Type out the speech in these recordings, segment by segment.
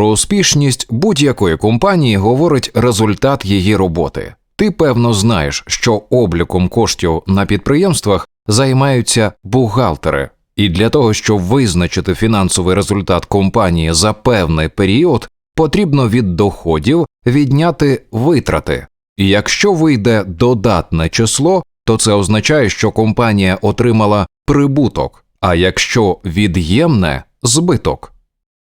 Про успішність будь-якої компанії говорить результат її роботи. Ти певно знаєш, що обліком коштів на підприємствах займаються бухгалтери, і для того, щоб визначити фінансовий результат компанії за певний період, потрібно від доходів відняти витрати. І якщо вийде додатне число, то це означає, що компанія отримала прибуток, а якщо від'ємне збиток.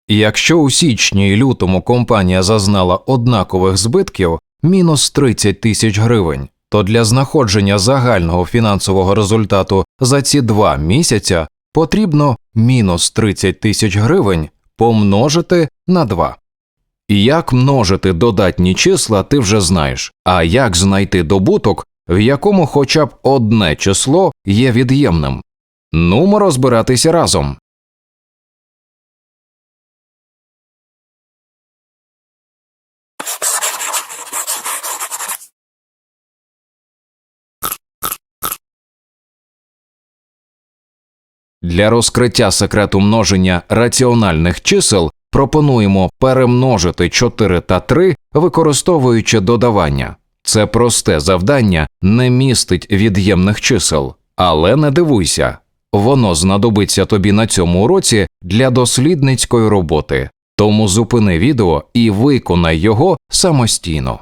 Якщо у січні і лютому компанія зазнала однакових збитків мінус 30 тисяч гривень, то для знаходження загального фінансового результату за ці два місяця потрібно мінус 30 тисяч гривень помножити на 2. І як множити додатні числа, ти вже знаєш, а як знайти добуток, в якому хоча б одне число є від'ємним. Нумо розбиратися разом. Для розкриття секрету множення раціональних чисел пропонуємо перемножити 4 та 3, використовуючи додавання. Це просте завдання не містить від'ємних чисел, але не дивуйся, воно знадобиться тобі на цьому уроці для дослідницької роботи, тому зупини відео і виконай його самостійно.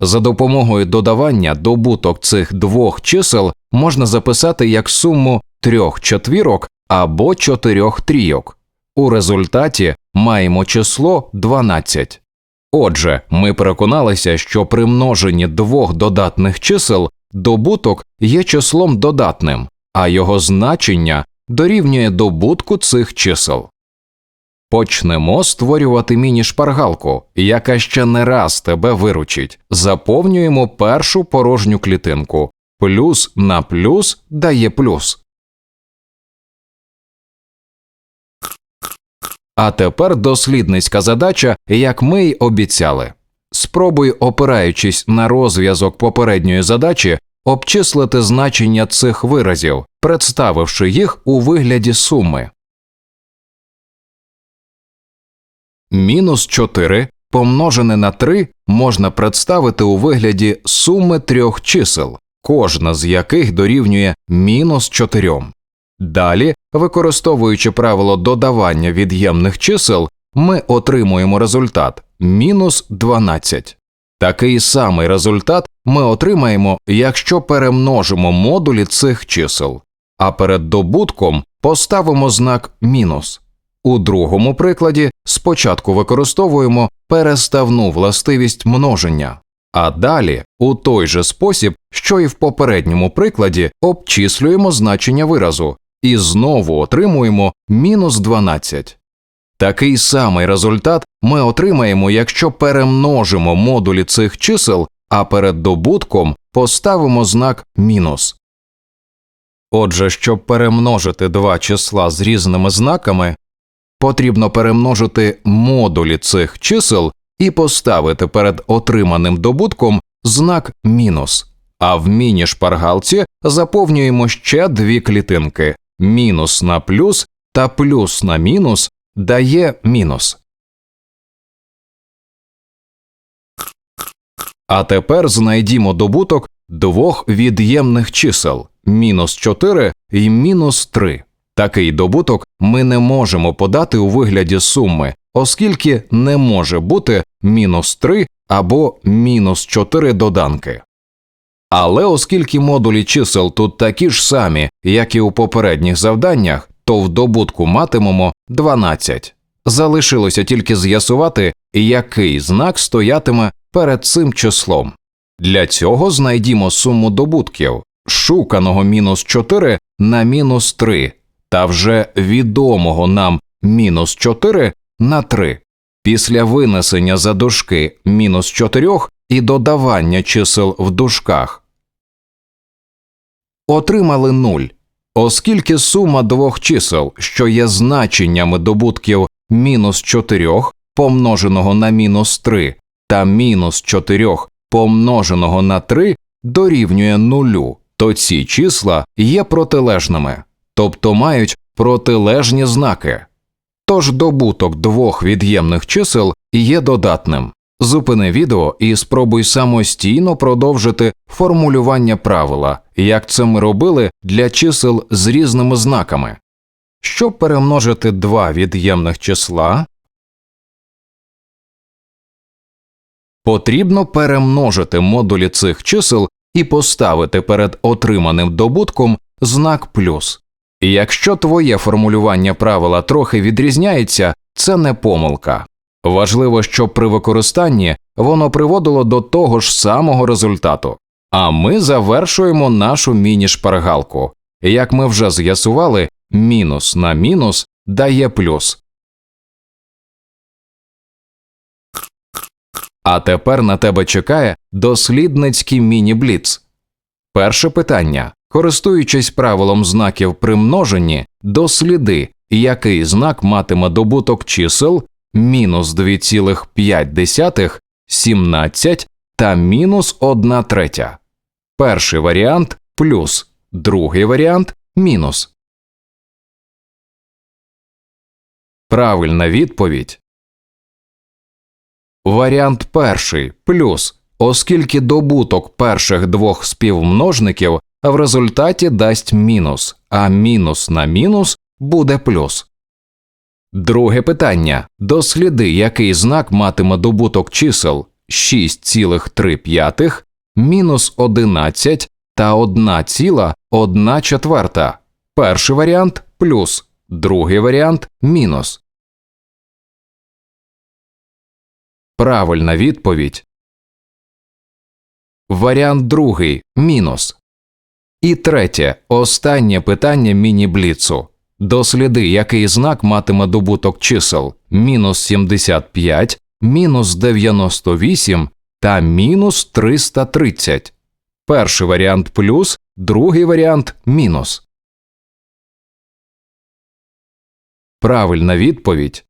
За допомогою додавання добуток цих двох чисел можна записати як суму трьох четвірок або чотирьох трійок. У результаті маємо число 12. Отже, ми переконалися, що при множенні двох додатних чисел добуток є числом додатним, а його значення дорівнює добутку цих чисел. Почнемо створювати міні-шпаргалку, яка ще не раз тебе виручить. Заповнюємо першу порожню клітинку. Плюс на плюс дає плюс. А тепер дослідницька задача, як ми й обіцяли. Спробуй, опираючись на розв'язок попередньої задачі, обчислити значення цих виразів, представивши їх у вигляді суми. Мінус 4 помножене на 3 можна представити у вигляді суми трьох чисел, кожна з яких дорівнює мінус 4. Далі, використовуючи правило додавання від'ємних чисел, ми отримуємо результат мінус 12. Такий самий результат ми отримаємо, якщо перемножимо модулі цих чисел, а перед добутком поставимо знак мінус. У другому прикладі спочатку використовуємо переставну властивість множення, а далі, у той же спосіб, що і в попередньому прикладі, обчислюємо значення виразу і знову отримуємо мінус 12. Такий самий результат ми отримаємо, якщо перемножимо модулі цих чисел, а перед добутком поставимо знак мінус. Отже, щоб перемножити два числа з різними знаками, потрібно перемножити модулі цих чисел і поставити перед отриманим добутком знак мінус. А в міні-шпаргалці заповнюємо ще дві клітинки мінус на плюс та плюс на мінус дає мінус. А тепер знайдімо добуток двох від'ємних чисел мінус 4 і мінус 3. Такий добуток ми не можемо подати у вигляді суми, оскільки не може бути мінус 3 або мінус 4 доданки. Але оскільки модулі чисел тут такі ж самі, як і у попередніх завданнях, то в добутку матимемо 12. Залишилося тільки з'ясувати, який знак стоятиме перед цим числом. Для цього знайдімо суму добутків шуканого мінус 4 на мінус 3 та вже відомого нам мінус 4 на 3. Після винесення за дужки мінус 4 і додавання чисел в дужках отримали 0, оскільки сума двох чисел, що є значеннями добутків мінус 4 помноженого на мінус 3 та мінус 4 помноженого на 3 дорівнює нулю, то ці числа є протилежними, тобто мають протилежні знаки. Тож добуток двох від'ємних чисел є додатним. Зупини відео і спробуй самостійно продовжити формулювання правила, як це ми робили для чисел з різними знаками. Щоб перемножити два від'ємних числа, потрібно перемножити модулі цих чисел і поставити перед отриманим добутком знак плюс. І Якщо твоє формулювання правила трохи відрізняється, це не помилка. Важливо, щоб при використанні воно приводило до того ж самого результату. А ми завершуємо нашу міні-шпаргалку. Як ми вже з'ясували, мінус на мінус дає плюс. А тепер на тебе чекає дослідницький міні-бліц. Перше питання. Користуючись правилом знаків при множенні, досліди, який знак матиме добуток чисел мінус 2,5, 17 та мінус 1 третя. Перший варіант плюс, другий варіант мінус. Правильна відповідь. Варіант перший плюс, оскільки добуток перших двох співмножників в результаті дасть мінус, а мінус на мінус буде плюс. Друге питання. Досліди, який знак матиме добуток чисел 6,3, мінус 11 та 1,1 четверта. Перший варіант плюс, другий варіант мінус. Правильна відповідь. Варіант другий мінус. І третє, останнє питання міні-бліцу. Досліди, який знак матиме добуток чисел мінус 75, мінус 98 та мінус 330. Перший варіант плюс, другий варіант мінус. Правильна відповідь.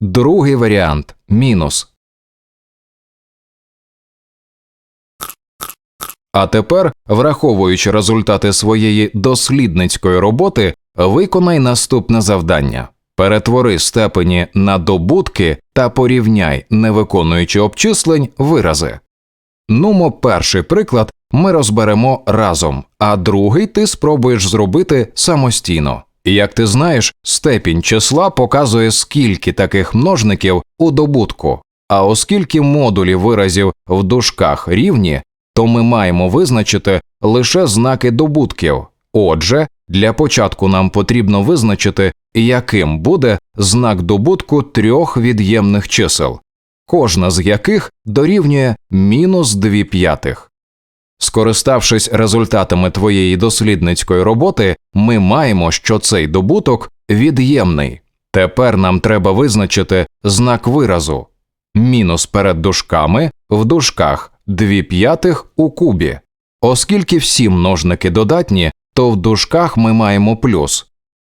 Другий варіант мінус. А тепер, враховуючи результати своєї дослідницької роботи, виконай наступне завдання: перетвори степені на добутки та порівняй, не виконуючи обчислень, вирази. Нумо перший приклад ми розберемо разом, а другий ти спробуєш зробити самостійно. Як ти знаєш, степінь числа показує, скільки таких множників у добутку, а оскільки модулі виразів в дужках рівні, то ми маємо визначити лише знаки добутків. Отже, для початку нам потрібно визначити, яким буде знак добутку трьох від'ємних чисел, кожна з яких дорівнює мінус 2 п'ятих. Скориставшись результатами твоєї дослідницької роботи, ми маємо, що цей добуток від'ємний. Тепер нам треба визначити знак виразу мінус перед дужками в дужках 2 п'ятих у кубі. Оскільки всі множники додатні, то в дужках ми маємо плюс.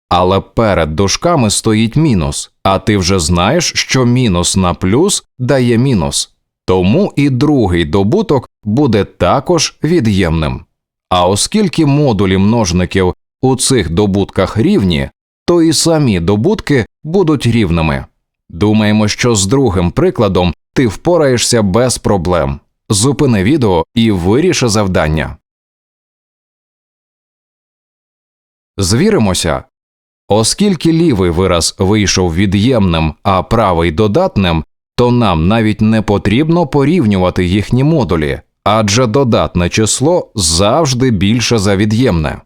Але перед дужками стоїть мінус, а ти вже знаєш, що мінус на плюс дає мінус. Тому і другий добуток буде також від'ємним. А оскільки модулі множників у цих добутках рівні, то і самі добутки будуть рівними. Думаємо, що з другим прикладом ти впораєшся без проблем. Зупини відео і виріши завдання. Звіримося. Оскільки лівий вираз вийшов від'ємним, а правий додатним, то нам навіть не потрібно порівнювати їхні модулі, адже додатне число завжди більше за від'ємне.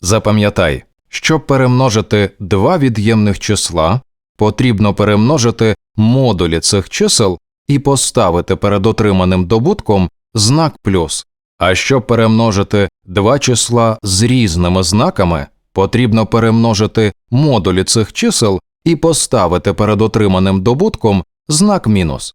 Запам'ятай, щоб перемножити два від'ємних числа, потрібно перемножити модулі цих чисел і поставити перед отриманим добутком знак плюс. А щоб перемножити два числа з різними знаками, потрібно перемножити модулі цих чисел і поставити перед отриманим добутком знак мінус.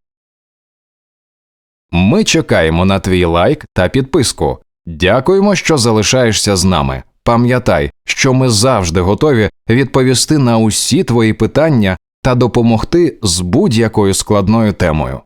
Ми чекаємо на твій лайк та підписку. Дякуємо, що залишаєшся з нами. Пам'ятай, що ми завжди готові відповісти на усі твої питання та допомогти з будь-якою складною темою.